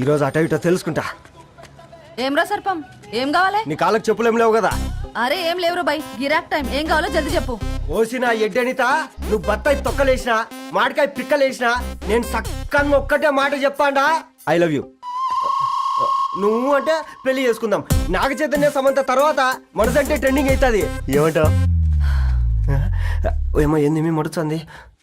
ఈరోజు అటో ఇటో తెలుసుకుంటా. ఏం రా సర్పం? ఏం కావాలి? నీ కాళ్ళకి చెప్పులేం లేవు కదా? అరే ఏం లేవురు బై గిరాక్ టైం. ఏం కావాలో జల్దీ చెప్పు. ఓసిన ఎడ్డనిత నువ్వు బత్తాయి తొక్కలేసిన మాడికాయ పిక్కలేసిన నేను సక్కగా ఒక్కటే మాట చెప్పాండా ఐ లవ్ యూ నువ్వు అంటే పెళ్ళి చేసుకుందాం. నాగ చైతన్య సమంత తర్వాత మనసంటే ట్రెండింగ్ అవుతుంది. ఏమంటావు? ఏమో ఏంది మీ మడుతుంది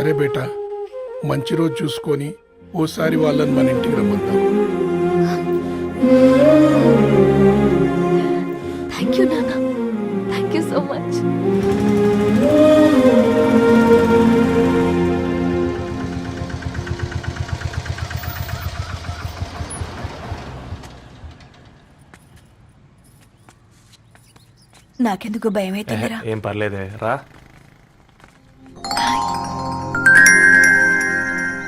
సరే బేటా మంచి రోజు చూసుకొని ఓసారి వాళ్ళని మన ఇంటికి రమ్మందాం. థ్యాంక్ యూ నాన్న. థ్యాంక్ యూ సో మచ్ నాకెందుకు భయం అవుతుందిరా ఏం పర్లేదే రా.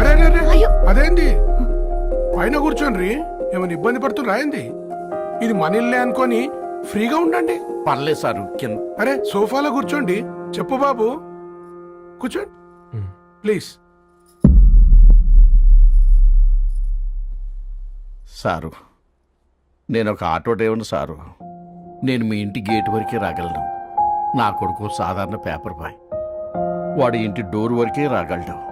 అరే అరే అరే అదేంది? పైన కూర్చోండి ఏమైనా ఇబ్బంది పడుతున్నా ఏంది? ఇది మన ఇల్లే అనుకొని ఫ్రీగా ఉండండి. పర్లేదు సారు కింద. అరే సోఫాలో కూర్చోండి. చెప్పు బాబు. కూర్చోండి. ప్లీజ్. సారు నేను ఒక ఆటో డ్రైవర్ని సారు. నేను మీ ఇంటి గేట్ వరకే రాగలను. నా కొడుకు సాధారణ పేపర్ బాయ్. వాడి ఇంటి డోర్ వరకే రాగలడు.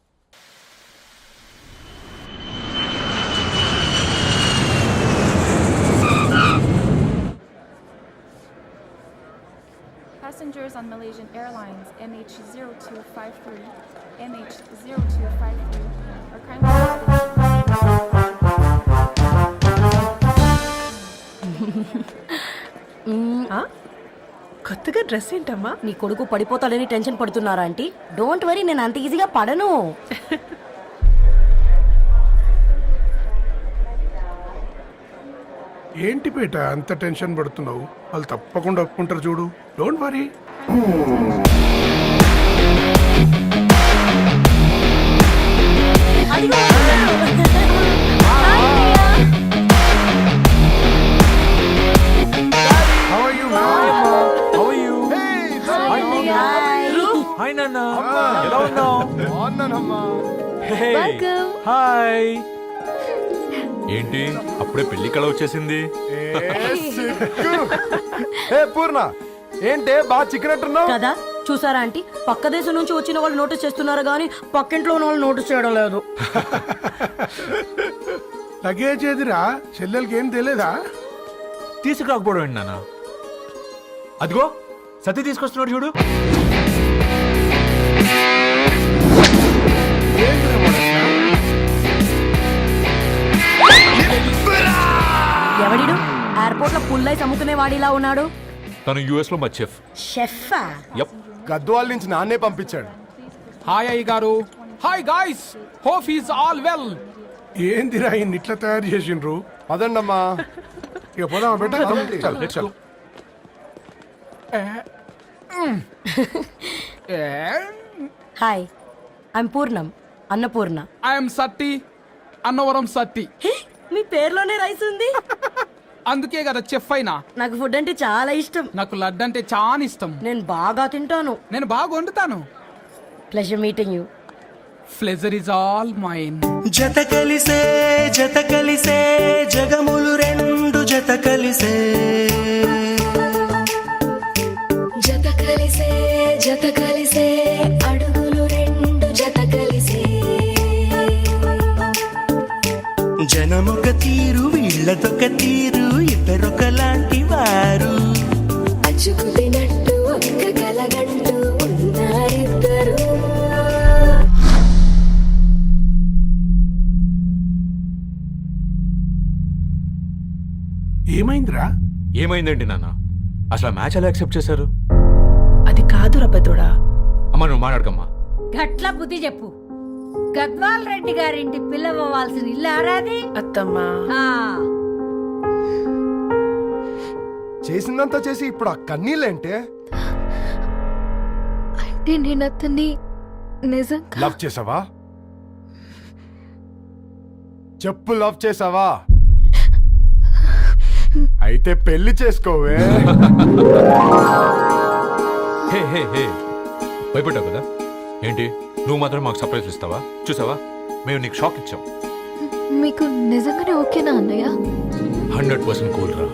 Passengers on Malaysian Airlines MH0253, MH0253 are kindly. ఆ? కొత్తగా డ్రెస్ ఏంటమ్మా నీ కొడుకు పడిపోతాడని టెన్షన్ పడుతున్నారా ఆంటీ డోంట్ వరీ నేను అంత ఈజీగా పడను ఏంటి పేట అంత టెన్షన్ పడుతున్నావు? వాళ్ళు తప్పకుండా ఒప్పుకుంటారు చూడు. Don't worry How are you, man? Hi నాన్న ఎలా ఉన్నావు హాయ్ ఏంటి? అప్పుడే పెళ్ళి కళ వచ్చేసింది. పూర్ణ ఏంటే బాగా చిక్కినట్టున్నావు? కదా చూసారా ఆంటీ? పక్క దేశం నుంచి వచ్చిన వాళ్ళు నోటీస్ చేస్తున్నారు కానీ పక్కింట్లో ఉన్న వాళ్ళు నోటీస్ చేయడం లేదు. లగేజ్ ఏదిరా? చెల్లెలకి ఏం తెలియదా తీసుకురాకపోవడం నాన్న? అదిగో సతీ తీసుకొస్తున్నాడు చూడు. ఎవడిడు? ఎయిర్పోర్ట్లో పుల్లై అమ్ముకునే వాడిలా ఉన్నాడు. తను యుఎస్లో మా చెఫ్ షెఫా యప్ గద్వాల నుంచి నాన్నే పంపించాడు. హాయ్ అయ్య గారు. Hi guys hope is all well ఏందిరా ఇన్ని ఇట్లా తయారు చేసిండ్రు? పదండమ్మా. ఇక పోదామా బెట్ట చల్ చల్ hi I'm Purnam Annapurna I'm Satti Annavaram Satti hey, మీ పేర్లోనే రైస్ ఉంది? అందుకే కదా చెఫ్ అయినా. నాకు ఫుడ్ అంటే చాలా ఇష్టం. నాకు లడ్డు అంటే చాలా ఇష్టం. నేను బాగా తింటాను. నేను బాగా వండుతాను. Pleasure meeting you pleasure is all mine జత కలిసే జత కలిసే జగములు రెండు జత కలిసే. జత కలిసే జత కలిసే అడుగులు రెండు జత కలిసే. జనమొక తీరు వీళ్ళదొక తీరు. అచ్చుకు తినట్టు ఒక్క కలగంటూ ఉన్నారిద్దరు. ఏమైందిరా? ఏమైందండి నాన్న? అసలు ఆ మ్యాచ్ ఎలా యాక్సెప్ట్ చేశారు? అది కాదురా పెద్దోడా. అమ్మ నువ్వు మాట్లాడకమ్మా. గట్ల బుద్ధి చెప్పు. గద్వాల్ రెడ్డి గారింటి పిల్లవ్వాల్సిన ఇల్లు ఆరాది అత్తమ్మా. చేసిందంతా చేసి ఇప్పుడు ఆ కన్నీళ్ళేంటే? అంటే నేను అతన్ని నిజంగా లవ్ చేసావా? చెప్పు లవ్ చేసావా? అయితే పెళ్ళి చేసుకోవే. హే హే హే. భయపడ్డావు కదా? ఏంటి? నువ్వు మాత్రం మాకు సర్ప్రైజ్ ఇస్తావా? చూసావా? మేము నీకు షాక్ ఇచ్చాం. మీకు నిజంగానే ఓకేనా అన్నయ్య? హండ్రెడ్ పర్సెంట్ కూల్ రా.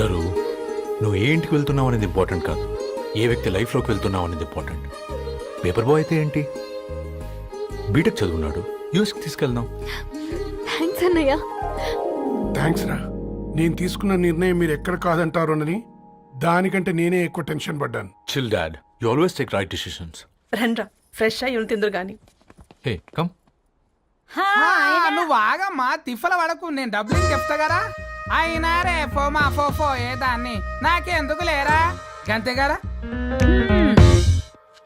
దరు నువ్వు ఏ ఇంటికి వెళ్తున్నావు అనేది ఇంపార్టెంట్ కాదు. ఏ వ్యక్తి లైఫ్లోకి వెళ్తున్నావు అనేది ఇంపార్టెంట్. పేపర్ బాయ్ అయితే ఏంటి? బీటెక్ చదువున్నాడు. యూఎస్కి తీసుకెళ్దాం. థ్యాంక్స్ అన్నయ్య. థ్యాంక్స్ రా. నేను తీసుకున్న నిర్ణయం మీరు ఎక్కడ కాదంటారోనని దానికంటే నేనే ఎక్కువ టెన్షన్ పడ్డాను. Chill dad you always take right decisions రండ్రా ఫ్రెష్ అయ్యి తిందురు గాని. హే కమ్ నువ్వు ఆగమ్మా. తిఫల పడకు నేను డబ్బులు చెప్తా కదా అయినా రే ఫో మా ఫో ఫో ఏ దాన్ని. నాకెందుకు లేరా? గంతే కదా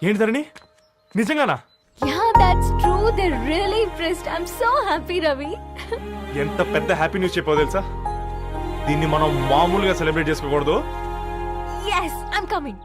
ఏంటి ధరణి? నిజంగానా? Yeah that's true they really impressed I am so happy Ravi ఎంత పెద్ద హ్యాపీ న్యూస్ చెప్పావు తెలుసా? దీన్ని మనం మామూలుగా సెలబ్రేట్ చేసుకోకూడదు. I am coming